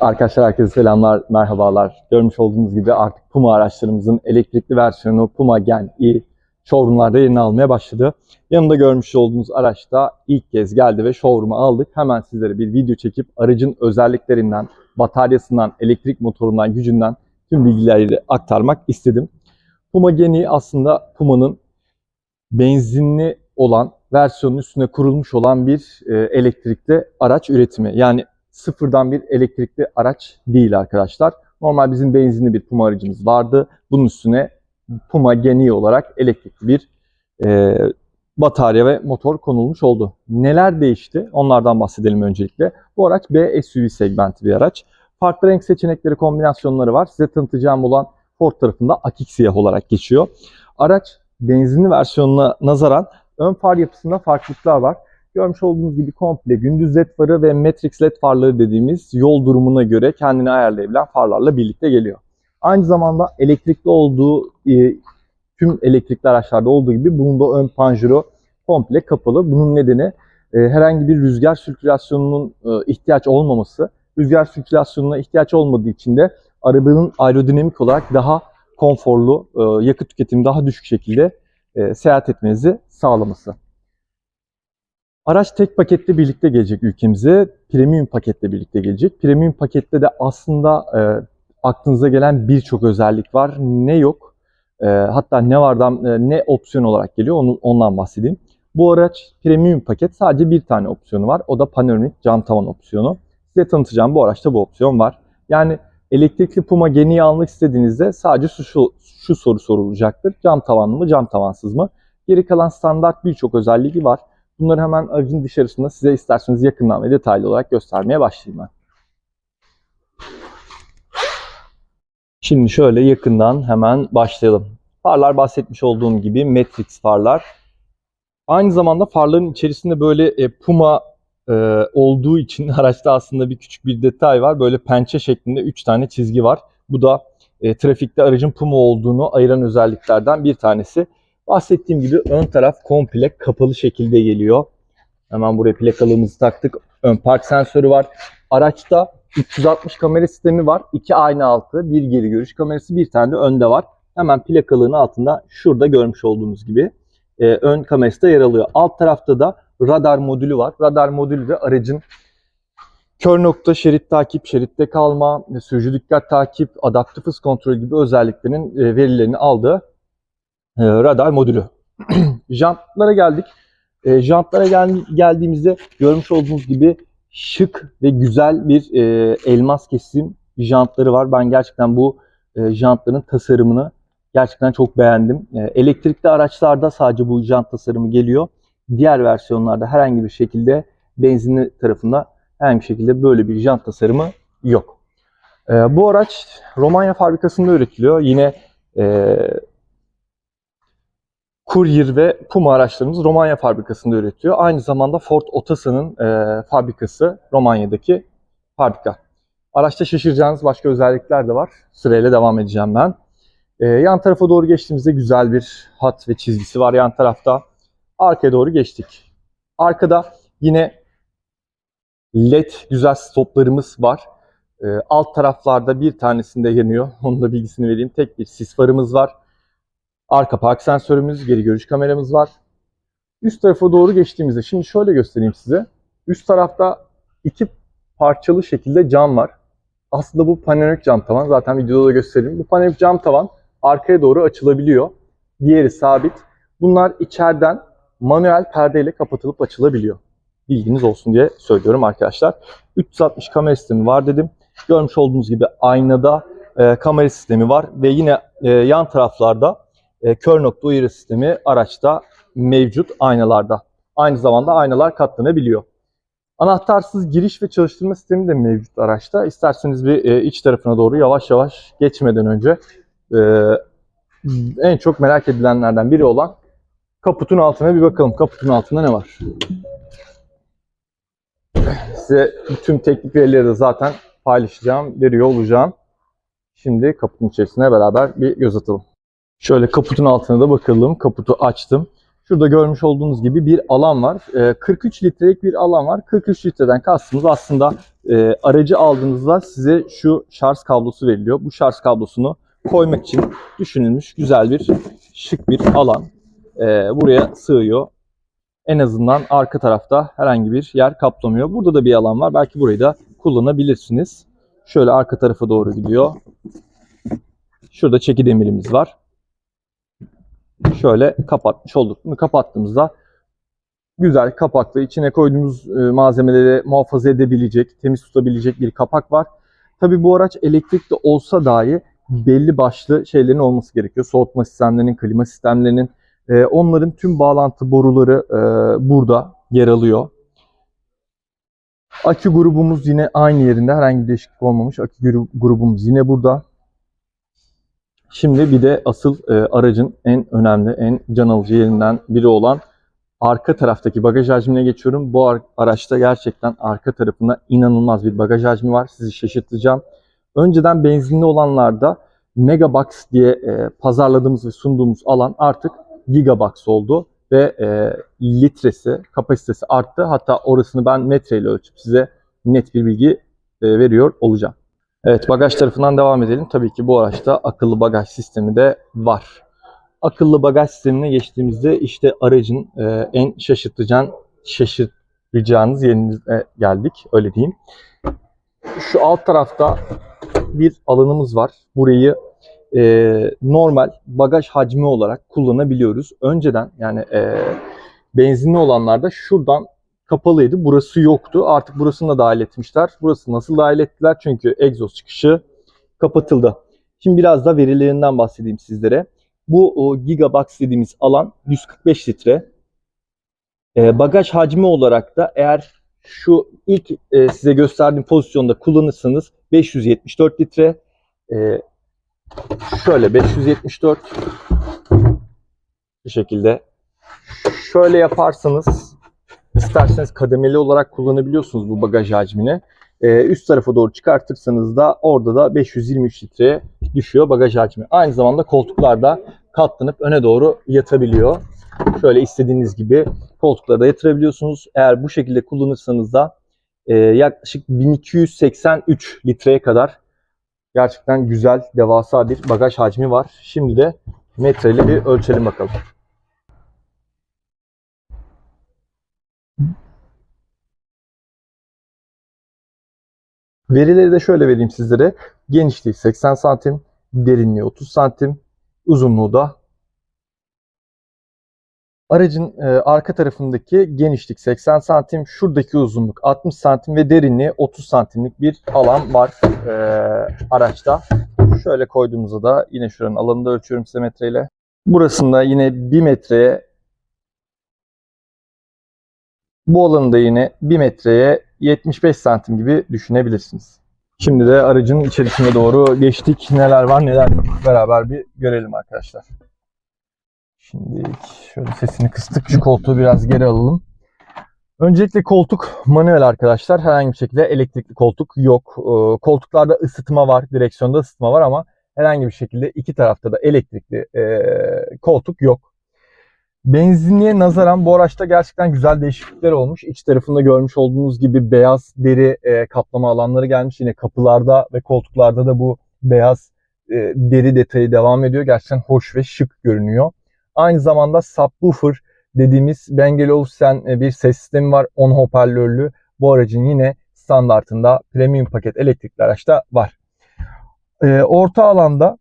Arkadaşlar herkese selamlar, merhabalar. Görmüş olduğunuz gibi artık Puma araçlarımızın elektrikli versiyonu Puma Gen i showroomlarda yerini almaya başladı. Yanımda görmüş olduğunuz araç da ilk kez geldi ve showroom'a aldık. Hemen sizlere bir video çekip aracın özelliklerinden, bataryasından, elektrik motorundan, gücünden tüm bilgileri aktarmak istedim. Puma Gen i aslında Puma'nın benzinli olan versiyonun üstüne kurulmuş olan bir e, elektrikli araç üretimi. Yani sıfırdan bir elektrikli araç değil arkadaşlar. Normal bizim benzinli bir Puma aracımız vardı. Bunun üstüne Puma Geni olarak elektrikli bir e, batarya ve motor konulmuş oldu. Neler değişti? Onlardan bahsedelim öncelikle. Bu araç B SUV segmenti bir araç. Farklı renk seçenekleri, kombinasyonları var. Size tanıtacağım olan Ford tarafında akik siyah olarak geçiyor. Araç benzinli versiyonuna nazaran ön far yapısında farklılıklar var. Görmüş olduğunuz gibi komple gündüz led farı ve matrix led farları dediğimiz yol durumuna göre kendini ayarlayabilen farlarla birlikte geliyor. Aynı zamanda elektrikli olduğu e, tüm elektrikli araçlarda olduğu gibi bunun da ön panjuru komple kapalı. Bunun nedeni e, herhangi bir rüzgar sirkülasyonunun e, ihtiyaç olmaması. Rüzgar sirkülasyonuna ihtiyaç olmadığı için de arabanın aerodinamik olarak daha konforlu, yakıt tüketimi daha düşük şekilde seyahat etmenizi sağlaması. Araç tek pakette birlikte gelecek ülkemize. Premium paketle birlikte gelecek. Premium pakette de aslında e, aklınıza gelen birçok özellik var. Ne yok? E, hatta ne vardan e, ne opsiyon olarak geliyor onu, ondan bahsedeyim. Bu araç premium paket sadece bir tane opsiyonu var. O da panoramik cam tavan opsiyonu. Size tanıtacağım bu araçta bu opsiyon var. Yani elektrikli Puma Geni'yi almak istediğinizde sadece şu, şu, şu soru sorulacaktır. Cam tavanlı mı, cam tavansız mı? Geri kalan standart birçok özelliği var. Bunları hemen aracın dışarısında size isterseniz yakından ve detaylı olarak göstermeye başlayayım ben. Şimdi şöyle yakından hemen başlayalım. Farlar bahsetmiş olduğum gibi Matrix farlar. Aynı zamanda farların içerisinde böyle e, Puma e, olduğu için araçta aslında bir küçük bir detay var. Böyle pençe şeklinde 3 tane çizgi var. Bu da e, trafikte aracın Puma olduğunu ayıran özelliklerden bir tanesi. Bahsettiğim gibi ön taraf komple kapalı şekilde geliyor. Hemen buraya plakalığımızı taktık. Ön park sensörü var. Araçta 360 kamera sistemi var. İki ayna altı, bir geri görüş kamerası, bir tane de önde var. Hemen plakalığın altında şurada görmüş olduğunuz gibi e, ön kamerası da yer alıyor. Alt tarafta da radar modülü var. Radar modülü de aracın kör nokta, şerit takip, şeritte kalma, sürücü dikkat takip, adaptif hız kontrolü gibi özelliklerin e, verilerini aldığı e, radar modülü. Jantlara geldik. E, jantlara gel- geldiğimizde görmüş olduğunuz gibi şık ve güzel bir e, elmas kesim jantları var. Ben gerçekten bu e, jantların tasarımını gerçekten çok beğendim. E, elektrikli araçlarda sadece bu jant tasarımı geliyor. Diğer versiyonlarda herhangi bir şekilde benzinli tarafında herhangi bir şekilde böyle bir jant tasarımı yok. E, bu araç Romanya fabrikasında üretiliyor. Yine e, Courier ve Puma araçlarımız Romanya fabrikasında üretiyor. Aynı zamanda Ford Otasa'nın e, fabrikası Romanya'daki fabrika. Araçta şaşıracağınız başka özellikler de var. Sırayla devam edeceğim ben. E, yan tarafa doğru geçtiğimizde güzel bir hat ve çizgisi var yan tarafta. Arkaya doğru geçtik. Arkada yine LED güzel stoplarımız var. E, alt taraflarda bir tanesinde yanıyor. Onun da bilgisini vereyim. Tek bir sis farımız var. Arka park sensörümüz, geri görüş kameramız var. Üst tarafa doğru geçtiğimizde şimdi şöyle göstereyim size. Üst tarafta iki parçalı şekilde cam var. Aslında bu panoramik cam tavan. Zaten videoda da göstereyim. Bu panoramik cam tavan arkaya doğru açılabiliyor. Diğeri sabit. Bunlar içeriden manuel perdeyle kapatılıp açılabiliyor. Bilginiz olsun diye söylüyorum arkadaşlar. 360 kamera sistemi var dedim. Görmüş olduğunuz gibi aynada e, kamera sistemi var ve yine e, yan taraflarda e, kör nokta uyarı sistemi araçta mevcut aynalarda. Aynı zamanda aynalar katlanabiliyor. Anahtarsız giriş ve çalıştırma sistemi de mevcut araçta. İsterseniz bir e, iç tarafına doğru yavaş yavaş geçmeden önce e, en çok merak edilenlerden biri olan kaputun altına bir bakalım. Kaputun altında ne var? Size bütün teknik verileri de zaten paylaşacağım, veriyor olacağım. Şimdi kaputun içerisine beraber bir göz atalım. Şöyle kaputun altına da bakalım. Kaputu açtım. Şurada görmüş olduğunuz gibi bir alan var. Ee, 43 litrelik bir alan var. 43 litreden kastımız aslında e, aracı aldığınızda size şu şarj kablosu veriliyor. Bu şarj kablosunu koymak için düşünülmüş güzel bir şık bir alan. Ee, buraya sığıyor. En azından arka tarafta herhangi bir yer kaplamıyor. Burada da bir alan var. Belki burayı da kullanabilirsiniz. Şöyle arka tarafa doğru gidiyor. Şurada çeki demirimiz var. Şöyle kapatmış olduk. Bunu kapattığımızda güzel kapaklı içine koyduğumuz e, malzemeleri muhafaza edebilecek, temiz tutabilecek bir kapak var. Tabi bu araç elektrikli olsa dahi belli başlı şeylerin olması gerekiyor. Soğutma sistemlerinin, klima sistemlerinin, e, onların tüm bağlantı boruları e, burada yer alıyor. Akü grubumuz yine aynı yerinde. Herhangi bir değişiklik olmamış. Akü gru- grubumuz yine burada. Şimdi bir de asıl e, aracın en önemli, en can alıcı yerinden biri olan arka taraftaki bagaj hacmine geçiyorum. Bu ar- araçta gerçekten arka tarafında inanılmaz bir bagaj hacmi var. Sizi şaşırtacağım. Önceden benzinli olanlarda Megabox diye e, pazarladığımız ve sunduğumuz alan artık Gigabox oldu ve e, litresi, kapasitesi arttı. Hatta orasını ben metreyle ölçüp size net bir bilgi e, veriyor olacağım. Evet bagaj tarafından devam edelim. Tabii ki bu araçta akıllı bagaj sistemi de var. Akıllı bagaj sistemine geçtiğimizde işte aracın e, en şaşırtıcı şaşırtacağınız yerine geldik öyle diyeyim. Şu alt tarafta bir alanımız var. Burayı e, normal bagaj hacmi olarak kullanabiliyoruz. Önceden yani e, benzinli olanlarda şuradan kapalıydı. Burası yoktu. Artık burasını da dahil etmişler. Burası nasıl dahil ettiler? Çünkü egzoz çıkışı kapatıldı. Şimdi biraz da verilerinden bahsedeyim sizlere. Bu Gigabox dediğimiz alan 145 litre. E, bagaj hacmi olarak da eğer şu ilk e, size gösterdiğim pozisyonda kullanırsanız 574 litre. E, şöyle 574 bu şekilde. Şöyle yaparsanız isterseniz kademeli olarak kullanabiliyorsunuz bu bagaj hacmini. Ee, üst tarafa doğru çıkartırsanız da orada da 523 litreye düşüyor bagaj hacmi. Aynı zamanda koltuklar da katlanıp öne doğru yatabiliyor. Şöyle istediğiniz gibi koltuklara da yatırabiliyorsunuz. Eğer bu şekilde kullanırsanız da e, yaklaşık 1283 litreye kadar gerçekten güzel, devasa bir bagaj hacmi var. Şimdi de metreyle bir ölçelim bakalım. Verileri de şöyle vereyim sizlere. Genişliği 80 santim, derinliği 30 santim, uzunluğu da Aracın e, arka tarafındaki genişlik 80 santim, şuradaki uzunluk 60 santim ve derinliği 30 santimlik bir alan var e, araçta. Şöyle koyduğumuzda da yine şuranın alanını da ölçüyorum size metreyle. Burasında yine 1 metreye bu alanı da yine 1 metreye 75 santim gibi düşünebilirsiniz. Şimdi de aracın içerisine doğru geçtik. Neler var neler yok beraber bir görelim arkadaşlar. Şimdi şöyle sesini kıstık. Şu koltuğu biraz geri alalım. Öncelikle koltuk manuel arkadaşlar. Herhangi bir şekilde elektrikli koltuk yok. Ee, Koltuklarda ısıtma var. Direksiyonda ısıtma var ama herhangi bir şekilde iki tarafta da elektrikli e, koltuk yok. Benzinliğe nazaran bu araçta gerçekten güzel değişiklikler olmuş. İç tarafında görmüş olduğunuz gibi beyaz deri e, kaplama alanları gelmiş. Yine kapılarda ve koltuklarda da bu beyaz e, deri detayı devam ediyor. Gerçekten hoş ve şık görünüyor. Aynı zamanda subwoofer dediğimiz Bang e, bir ses sistemi var. 10 hoparlörlü. Bu aracın yine standartında premium paket elektrikli araçta var. E, orta alanda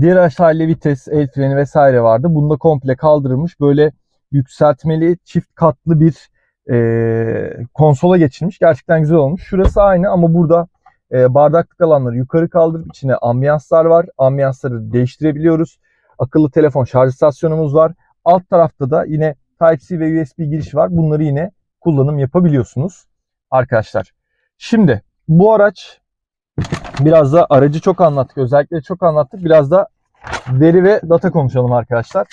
diğer araçlarla vites, el freni vesaire vardı. Bunda komple kaldırılmış. Böyle yükseltmeli çift katlı bir e, konsola geçilmiş. Gerçekten güzel olmuş. Şurası aynı ama burada e, bardaklık alanları yukarı kaldırıp içine ambiyanslar var. Ambiyansları değiştirebiliyoruz akıllı telefon şarj istasyonumuz var. Alt tarafta da yine Type-C ve USB giriş var. Bunları yine kullanım yapabiliyorsunuz arkadaşlar. Şimdi bu araç biraz da aracı çok anlattık. Özellikle çok anlattık. Biraz da veri ve data konuşalım arkadaşlar.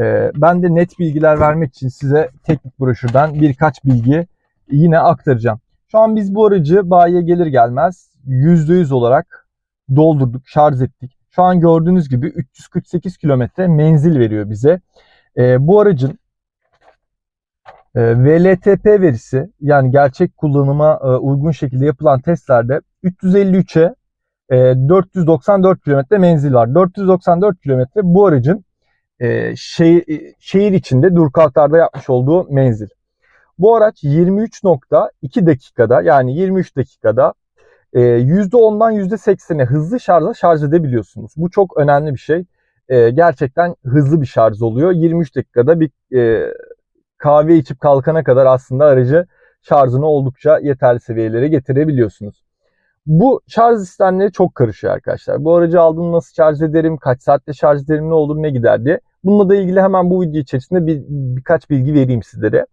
Ee, ben de net bilgiler vermek için size teknik broşürden birkaç bilgi yine aktaracağım. Şu an biz bu aracı bayiye gelir gelmez %100 olarak doldurduk, şarj ettik. Şu an gördüğünüz gibi 348 kilometre menzil veriyor bize. E, bu aracın E, VLTP verisi yani gerçek kullanıma e, uygun şekilde yapılan testlerde 353'e e, 494 kilometre menzil var. 494 kilometre bu aracın e, şehir, şehir içinde dur kalklarda yapmış olduğu menzil. Bu araç 23.2 dakikada yani 23 dakikada e, %10'dan %80'e hızlı şarjla şarj edebiliyorsunuz. Bu çok önemli bir şey. E, gerçekten hızlı bir şarj oluyor. 23 dakikada bir e, kahve içip kalkana kadar aslında aracı şarjını oldukça yeterli seviyelere getirebiliyorsunuz. Bu şarj sistemleri çok karışıyor arkadaşlar. Bu aracı aldım nasıl şarj ederim, kaç saatte şarj ederim, ne olur ne gider diye. Bununla da ilgili hemen bu video içerisinde bir, birkaç bilgi vereyim sizlere.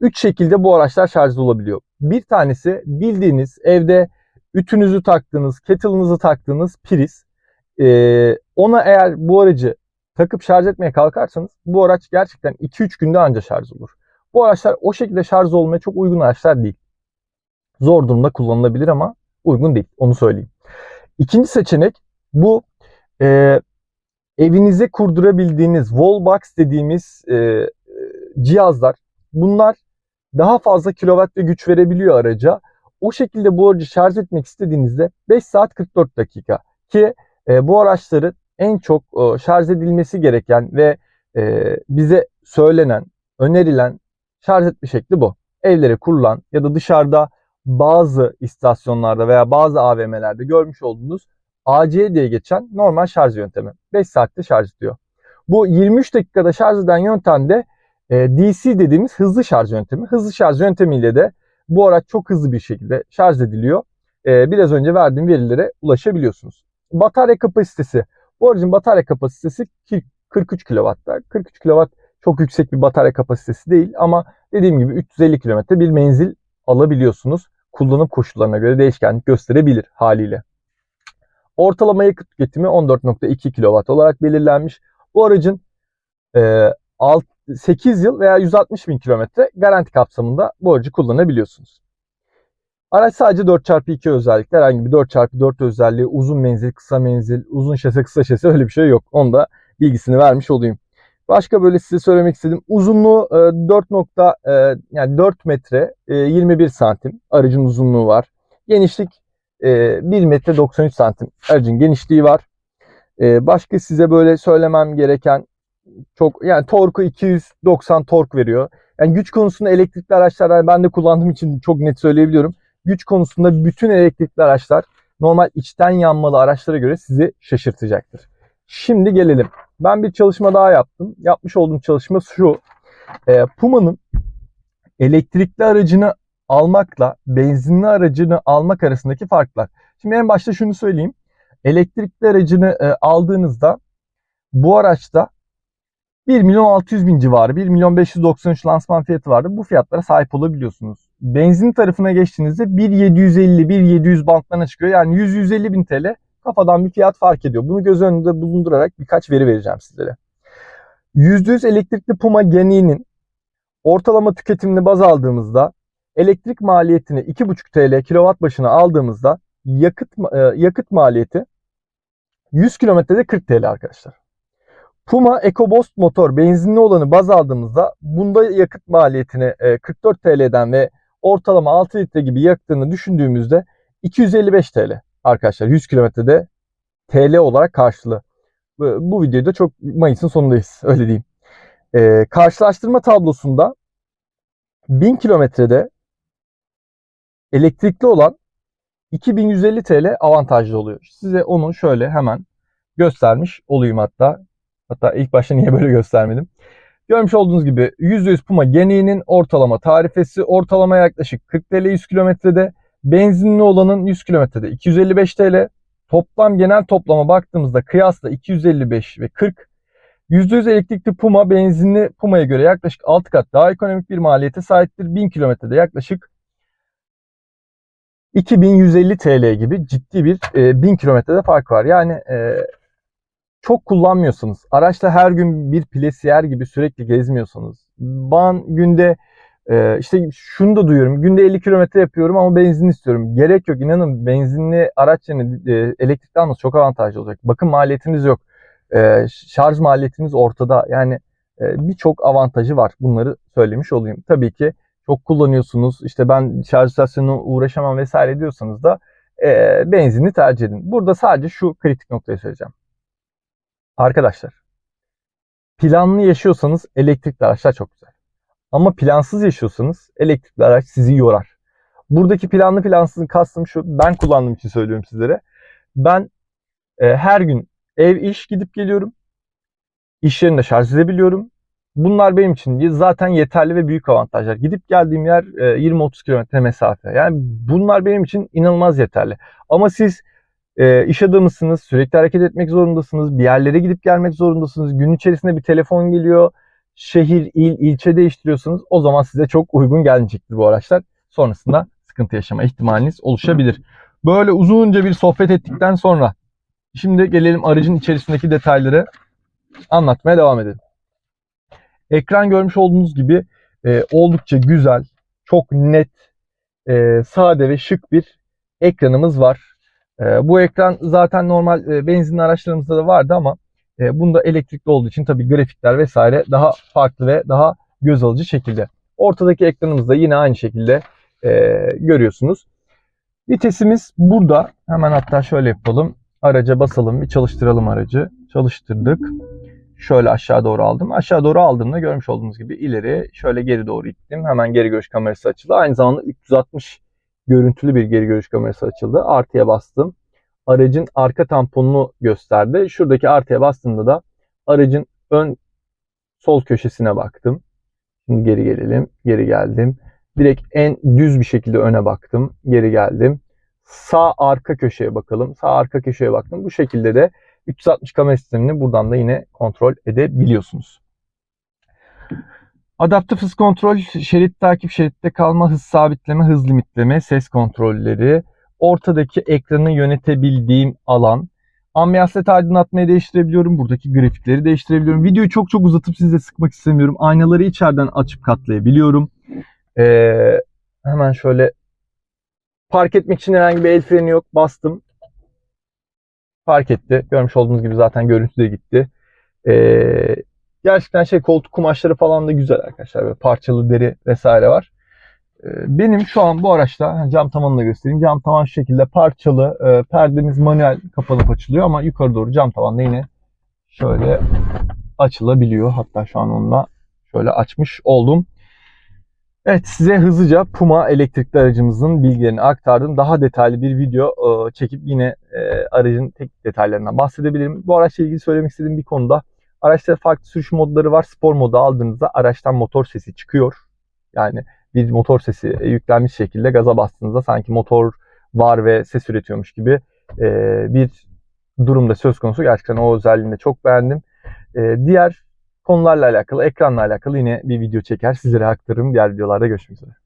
Üç şekilde bu araçlar şarj olabiliyor. Bir tanesi bildiğiniz evde ütünüzü taktığınız, kettle'ınızı taktığınız priz. Ee, ona eğer bu aracı takıp şarj etmeye kalkarsanız bu araç gerçekten 2-3 günde anca şarj olur. Bu araçlar o şekilde şarj olmaya çok uygun araçlar değil. Zor durumda kullanılabilir ama uygun değil. Onu söyleyeyim. İkinci seçenek bu e, evinize kurdurabildiğiniz wallbox dediğimiz e, cihazlar. Bunlar daha fazla kilowatt ve güç verebiliyor araca. O şekilde bu aracı şarj etmek istediğinizde 5 saat 44 dakika ki e, bu araçların en çok e, şarj edilmesi gereken ve e, bize söylenen, önerilen şarj etme şekli bu. Evlere kurulan ya da dışarıda bazı istasyonlarda veya bazı AVM'lerde görmüş olduğunuz AC diye geçen normal şarj yöntemi. 5 saatte şarj ediyor. Bu 23 dakikada şarj eden yöntemde e, DC dediğimiz hızlı şarj yöntemi. Hızlı şarj yöntemiyle de bu araç çok hızlı bir şekilde şarj ediliyor. E, biraz önce verdiğim verilere ulaşabiliyorsunuz. Batarya kapasitesi. Bu aracın batarya kapasitesi 43 kW'da. 43 kW çok yüksek bir batarya kapasitesi değil ama dediğim gibi 350 km bir menzil alabiliyorsunuz. Kullanım koşullarına göre değişkenlik gösterebilir haliyle. Ortalama yakıt tüketimi 14.2 kW olarak belirlenmiş. Bu aracın e, 8 yıl veya 160 bin kilometre garanti kapsamında bu aracı kullanabiliyorsunuz. Araç sadece 4x2 özellikler, herhangi bir 4x4 özelliği, uzun menzil, kısa menzil, uzun şase, kısa şase öyle bir şey yok. Onu da bilgisini vermiş olayım. Başka böyle size söylemek istedim. Uzunluğu 4 e, nokta, e, yani 4 metre 21 e, santim aracın uzunluğu var. Genişlik 1 metre 93 santim aracın genişliği var. Başka size böyle söylemem gereken çok yani torku 290 tork veriyor. Yani güç konusunda elektrikli araçlar ben de kullandığım için çok net söyleyebiliyorum. Güç konusunda bütün elektrikli araçlar normal içten yanmalı araçlara göre sizi şaşırtacaktır. Şimdi gelelim. Ben bir çalışma daha yaptım. Yapmış olduğum çalışma şu. E, Puma'nın elektrikli aracını almakla benzinli aracını almak arasındaki farklar. Şimdi en başta şunu söyleyeyim. Elektrikli aracını e, aldığınızda bu araçta 1 milyon 600 bin civarı, 1 milyon 593 lansman fiyatı vardı. Bu fiyatlara sahip olabiliyorsunuz. Benzin tarafına geçtiğinizde 1 750 bantlarına çıkıyor. Yani 100-150 bin TL kafadan bir fiyat fark ediyor. Bunu göz önünde bulundurarak birkaç veri vereceğim sizlere. %100 elektrikli Puma Geni'nin ortalama tüketimini baz aldığımızda elektrik maliyetini 2,5 TL kilowatt başına aldığımızda yakıt e, yakıt maliyeti 100 kilometrede 40 TL arkadaşlar. Puma EcoBoost motor benzinli olanı baz aldığımızda bunda yakıt maliyetini 44 e, TL'den ve ortalama 6 litre gibi yaktığını düşündüğümüzde 255 TL arkadaşlar 100 kilometrede TL olarak karşılığı. Bu videoda çok Mayıs'ın sonundayız öyle diyeyim. Ee, karşılaştırma tablosunda 1000 kilometrede elektrikli olan 2150 TL avantajlı oluyor. Size onu şöyle hemen göstermiş olayım hatta. Hatta ilk başta niye böyle göstermedim. Görmüş olduğunuz gibi %100 Puma Gene'nin ortalama tarifesi ortalama yaklaşık 40 TL 100 kilometrede. Benzinli olanın 100 kilometrede 255 TL. Toplam genel toplama baktığımızda kıyasla 255 ve 40. %100 elektrikli Puma benzinli Puma'ya göre yaklaşık 6 kat daha ekonomik bir maliyete sahiptir. 1000 kilometrede yaklaşık 2150 TL gibi ciddi bir e, 1000 kilometrede fark var. Yani e, çok kullanmıyorsanız, araçla her gün bir plesiyer gibi sürekli gezmiyorsanız, ben günde e, işte şunu da duyuyorum, günde 50 kilometre yapıyorum ama benzin istiyorum. Gerek yok, inanın benzinli araç yerine e, elektrikli almanız çok avantajlı olacak. Bakın maliyetiniz yok. E, şarj maliyetiniz ortada. Yani e, birçok avantajı var. Bunları söylemiş olayım. Tabii ki çok kullanıyorsunuz. İşte ben şarj istasyonuna uğraşamam vesaire diyorsanız da e, benzinli tercih edin. Burada sadece şu kritik noktayı söyleyeceğim. Arkadaşlar planlı yaşıyorsanız elektrikli araçlar çok güzel. Ama plansız yaşıyorsanız elektrikli araç sizi yorar. Buradaki planlı plansızın kastım şu. Ben kullandığım için söylüyorum sizlere. Ben e, her gün ev iş gidip geliyorum. İş yerinde şarj edebiliyorum. Bunlar benim için zaten yeterli ve büyük avantajlar. Gidip geldiğim yer e, 20-30 kilometre mesafe. Yani bunlar benim için inanılmaz yeterli. Ama siz e, iş adamısınız, sürekli hareket etmek zorundasınız, bir yerlere gidip gelmek zorundasınız. Gün içerisinde bir telefon geliyor, şehir, il, ilçe değiştiriyorsunuz. O zaman size çok uygun gelmeyecektir bu araçlar. Sonrasında sıkıntı yaşama ihtimaliniz oluşabilir. Böyle uzunca bir sohbet ettikten sonra şimdi gelelim aracın içerisindeki detayları anlatmaya devam edelim. Ekran görmüş olduğunuz gibi e, oldukça güzel, çok net, e, sade ve şık bir ekranımız var. E, bu ekran zaten normal e, benzinli araçlarımızda da vardı ama e, bunda elektrikli olduğu için tabii grafikler vesaire daha farklı ve daha göz alıcı şekilde. Ortadaki ekranımızda yine aynı şekilde e, görüyorsunuz. Vitesimiz burada. Hemen hatta şöyle yapalım. Araca basalım bir çalıştıralım aracı. Çalıştırdık. Şöyle aşağı doğru aldım. Aşağı doğru aldığımda görmüş olduğunuz gibi ileri şöyle geri doğru ittim. Hemen geri görüş kamerası açıldı. Aynı zamanda 360 görüntülü bir geri görüş kamerası açıldı. Artıya bastım. Aracın arka tamponunu gösterdi. Şuradaki artıya bastığımda da aracın ön sol köşesine baktım. Şimdi geri gelelim. Geri geldim. Direkt en düz bir şekilde öne baktım. Geri geldim. Sağ arka köşeye bakalım. Sağ arka köşeye baktım. Bu şekilde de 360 kamera sistemini buradan da yine kontrol edebiliyorsunuz. Adaptif hız kontrol, şerit takip, şeritte kalma, hız sabitleme, hız limitleme, ses kontrolleri, ortadaki ekranı yönetebildiğim alan, ambiyans led aydınlatmayı değiştirebiliyorum. Buradaki grafikleri değiştirebiliyorum. Videoyu çok çok uzatıp size sıkmak istemiyorum. Aynaları içeriden açıp katlayabiliyorum. Ee, hemen şöyle park etmek için herhangi bir el freni yok. Bastım. Park etti. Görmüş olduğunuz gibi zaten görüntü de gitti. Ee, gerçekten şey koltuk kumaşları falan da güzel arkadaşlar. Böyle parçalı deri vesaire var. Ee, benim şu an bu araçta cam tavanını da göstereyim. Cam tavan şu şekilde parçalı. E, perdemiz manuel kapanıp açılıyor ama yukarı doğru cam tavanda yine şöyle açılabiliyor. Hatta şu an onunla şöyle açmış oldum. Evet size hızlıca Puma elektrikli aracımızın bilgilerini aktardım. Daha detaylı bir video e, çekip yine e, aracın teknik detaylarından bahsedebilirim. Bu araçla ilgili söylemek istediğim bir konuda araçta farklı sürüş modları var. Spor modu aldığınızda araçtan motor sesi çıkıyor. Yani bir motor sesi yüklenmiş şekilde gaza bastığınızda sanki motor var ve ses üretiyormuş gibi e, bir durumda söz konusu. Gerçekten o özelliğini de çok beğendim. Diğer konularla alakalı, ekranla alakalı yine bir video çeker. Sizlere aktarırım. Diğer videolarda görüşmek üzere.